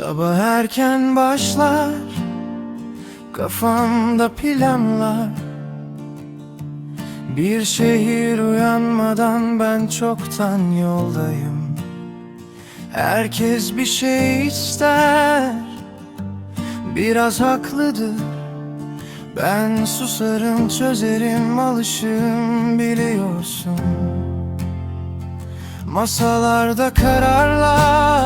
erken başlar Kafamda planlar. Bir şehir uyanmadan ben çoktan yoldayım. Herkes bir şey ister Biraz haklıdır. Ben susarım çözerim alışırım biliyorsun. Masalarda kararlar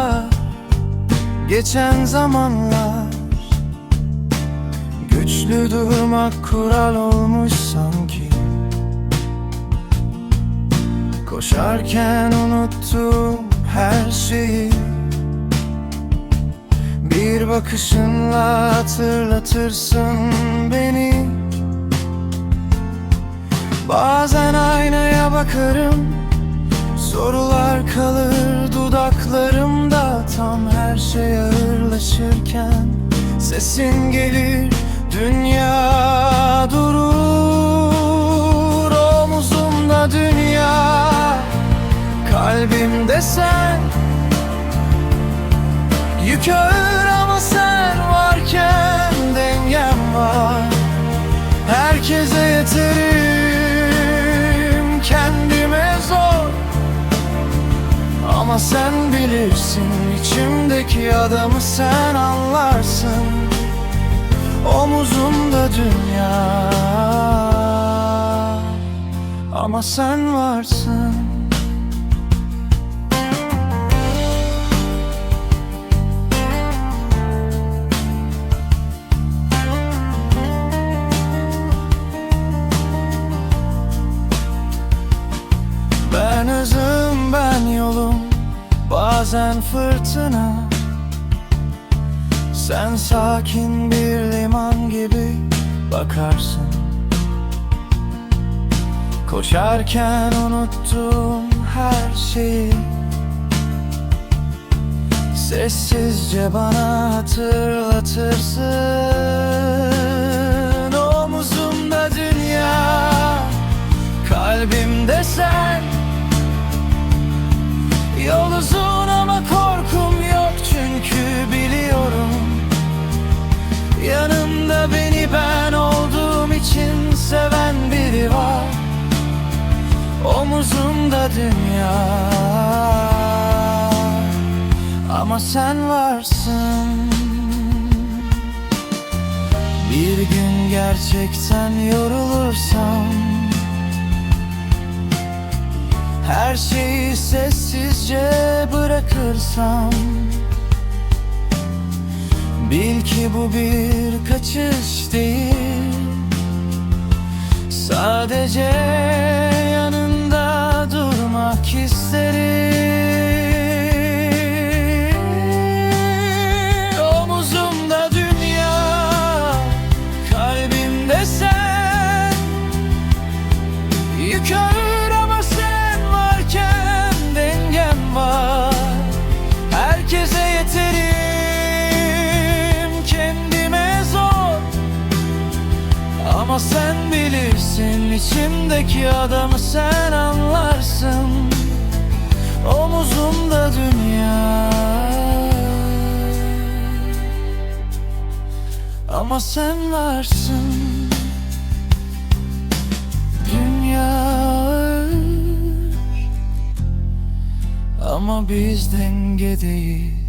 Geçen zamanlar. Güçlü durmak kural olmuş sanki. Koşarken unuttum her şeyi. Bir bakışınla hatırlatırsın beni. Bazen aynaya bakarım Sorular kalır dudaklarımda Tam her şey ağırlaşırken Sesin gelir dünya durur. Omuzumda dünya Kalbimde sen. Yük ağır ama sen Ama sen bilirsin içimdeki adamı sen anlarsın. Omuzumda dünya. Ama sen varsın Bazen fırtına. Sen sakin bir liman gibi bakarsın. Koşarken unuttum her şeyi Sessizce bana hatırlatırsın Omuzumda dünya. Ama sen varsın. Bir gün gerçekten yorulursam her şeyi sessizce bırakırsam Bil ki bu bir kaçış değil. Sadece Ama sen bilirsin içimdeki adamı sen anlarsın. Omuzumda dünya. Ama sen varsın. Dünya Ama biz dengedeyiz